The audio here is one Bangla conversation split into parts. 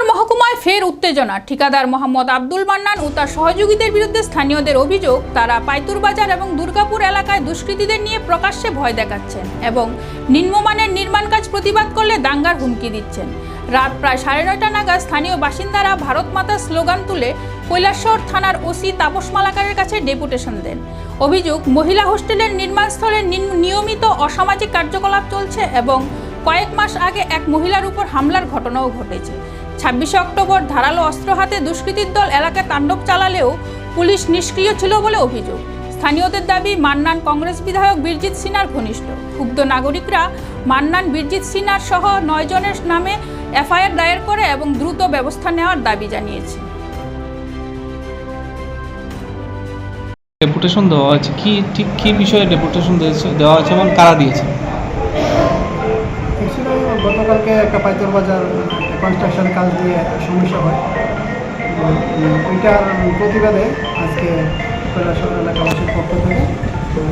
কৈলাসহর মহকুমায় ফের উত্তেজনা। ঠিকাদার মোহাম্মদ আব্দুল মান্নান ও তার সহযোগীদের বিরুদ্ধে স্থানীয়দের অভিযোগ, তারা পাইতুর বাজার এবং দুর্গাপুর এলাকায় দুষ্কৃতীদের নিয়ে প্রকাশ্যে ভয় দেখাচ্ছেন এবং নিম্নমানের নির্মাণ কাজ প্রতিবাদ করলে দাঙ্গার হুমকি দিচ্ছেন। রাত প্রায় সাড়ে নয়টা নাগাদ স্থানীয় বাসিন্দারা ভারত মাতার স্লোগান তুলে কৈলাসহর থানার ওসি তাপস মালাকারের কাছে ডেপুটেশন দেন। অভিযোগ, মহিলা হোস্টেলের নির্মাণস্থলে নিয়মিত অসামাজিক কার্যকলাপ চলছে এবং কয়েক মাস আগে এক মহিলার উপর হামলার ঘটনাও ঘটেছে। ছাব্বিশে অক্টোবর ধারালো অস্ত্র হাতে দুষ্কৃতীর দল এলাকায় তাণ্ডব চালালেও পুলিশ নিষ্ক্রিয় ছিল বলে অভিযোগ। স্থানীয়দের দাবি মান্নান কংগ্রেস বিধায়ক বীরজিৎ সিনহার ঘনিষ্ঠ। ক্ষুব্ধ নাগরিকরা মান্নান বীরজিৎ সিনহার সহ নয় জনের নামে এফআইআর দায়ের করে এবং দ্রুত ব্যবস্থা নেওয়ার দাবি জানিয়েছে। ডেপুটেশন দেওয়া হয়েছে। কি ঠিক কি বিষয়ে ডেপুটেশন দেওয়া হয়েছে এবং কারা দিয়েছে? গতকালকে একটা পাইতর বাজার কনস্ট্রাকশনের কাজ নিয়ে সমস্যা হয়। ওইটার প্রতিবাদে আজকে কৈলাসহর এলাকাবাসীর পক্ষ থেকে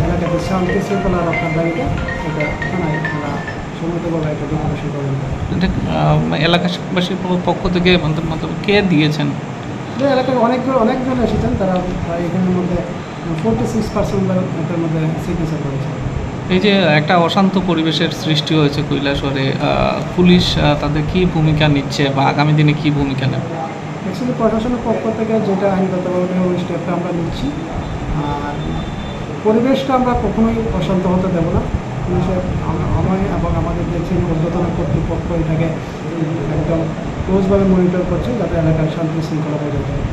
এলাকাতে শান্তি শৃঙ্খলা রক্ষার দাবিতে এটা থানায় আমরা সম্মতভাবে একটা ডেপুটেশন করবেন এলাকাবাসীর পক্ষ থেকে মন্তব্য মন্তব্য কে দিয়েছেন? এলাকায় অনেকগুলো অনেকজন এসেছেন তারা এখানের মধ্যে ফোরটি সিক্স পার্সেন্ট এটার মধ্যে সিগনেচার করেছে এই যে একটা অশান্ত পরিবেশের সৃষ্টি হয়েছে কৈলাসরে পুলিশ তাদের কি ভূমিকা নিচ্ছে বা আগামী দিনে কি ভূমিকা নেবে? অ্যাকচুয়ালি প্রশাসনের পক্ষ থেকে যেটা আইনগতভাবে ওই স্টেপটা আমরা নিচ্ছি, আর পরিবেশটা আমরা কখনোই অশান্ত হতে দেবো না। পুলিশের আম- আমি এবং আমাদের ছিল ঊর্ধ্বতন কর্তৃপক্ষ এটাকে একদম ক্লোজভাবে মনিটর করছে যাতে এলাকার শান্তি শৃঙ্খলা বজায় থাকে।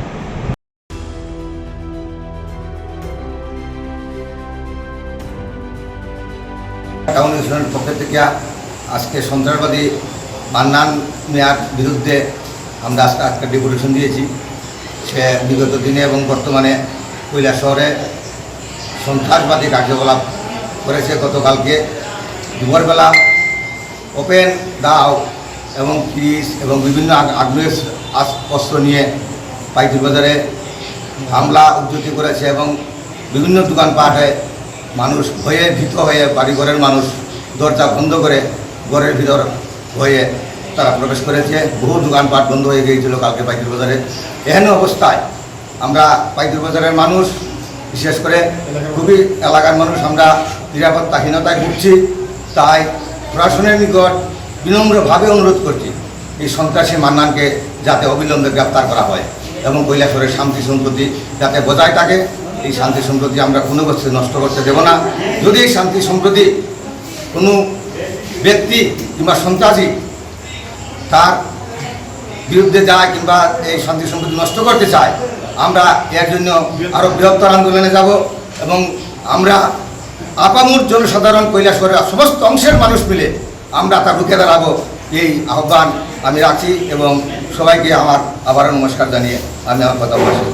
কাউন্সিলের পক্ষ থেকে আজকে সন্ত্রাসবাদী মান্নান মেয়ার বিরুদ্ধে আমরা আজকে আজকে ডেপুটেশন দিয়েছি। সে বিগত দিনে এবং বর্তমানে কৈলা শহরে সন্ত্রাসবাদী কার্যকলাপ করেছে। গতকালকে দুপুরবেলা ওপেন দাও এবং পিস এবং বিভিন্ন আগ- আগ্নেয় আস- অস্ত্র নিয়ে পাইতুর বাজারে হামলা উদ্যতি করেছে এবং বিভিন্ন দোকানপাটে মানুষ ভয়ে ভীত হয়ে বাড়িঘরের মানুষ দরজা বন্ধ করে ঘরের ভিতর হয়ে তারা প্রবেশ করেছে। বহু দোকানপাট বন্ধ হয়ে গিয়েছিল কালকে পাইতুর বাজারে। এহেন অবস্থায় আমরা পাইতুর বাজারের মানুষ, বিশেষ করে খুবই এলাকার মানুষ, আমরা নিরাপত্তাহীনতায় ভুগছি। তাই প্রশাসনের নিকট বিনম্রভাবে অনুরোধ করছি, এই সন্ত্রাসী মান্নানকে যাতে অবিলম্বে গ্রেপ্তার করা হয় এবং কৈলাসরের শান্তি সম্পত্তি যাতে বজায় থাকে। এই শান্তি সম্প্রতি আমরা কোনো অবস্থায় নষ্ট করতে দেব না। যদি এই শান্তি সম্প্রতি কোনো ব্যক্তি কিংবা সন্ত্রাসী তার বিরুদ্ধে যায় কিংবা এই শান্তি সম্প্রতি নষ্ট করতে চায়, আমরা এর জন্য আরও বৃহত্তর আন্দোলনে যাব এবং আমরা আপামুর জনসাধারণ কৈলাসরের সমস্ত অংশের মানুষ মিলে আমরা তা রুখে দাঁড়াবো এই আহ্বান আমি রাখছি এবং সবাইকে আমার আবারও নমস্কার জানিয়ে আমি আমার কথা বলছি।